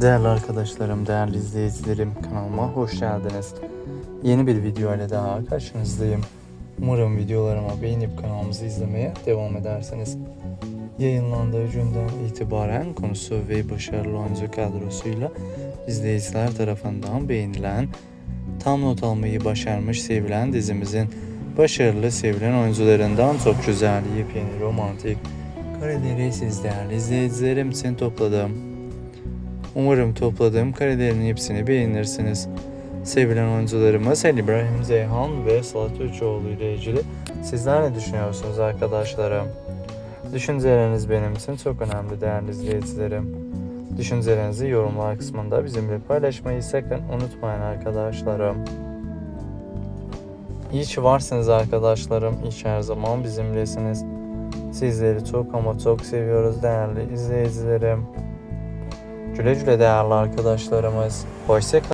Değerli arkadaşlarım, değerli izleyicilerim kanalıma hoş geldiniz. Yeni bir video ile daha karşınızdayım. Umarım videolarıma beğenip kanalımızı izlemeye devam edersiniz. Yayınlandığı günden itibaren konusu ve başarılı oyuncu kadrosuyla izleyiciler tarafından beğenilen, tam not almayı başarmış sevilen dizimizin başarılı sevilen oyuncularından çok güzel, yepyeni, romantik kareleri siz değerli izleyicilerim için topladım. Umarım topladığım karelerin hepsini beğenirsiniz. Sevilen oyuncularımız Ali İbrahim Zeyhan ve Salat Üçoğlu ile ilgili sizler ne düşünüyorsunuz arkadaşlarım? Düşünceleriniz benim için çok önemli değerli izleyicilerim. Düşüncelerinizi yorumlar kısmında bizimle paylaşmayı sakın unutmayın arkadaşlarım. İyi ki varsınız arkadaşlarım. İyi her zaman bizimlesiniz. Sizleri çok ama çok seviyoruz değerli izleyicilerim. Güle güle değerli arkadaşlarımız. Hoşça kalın.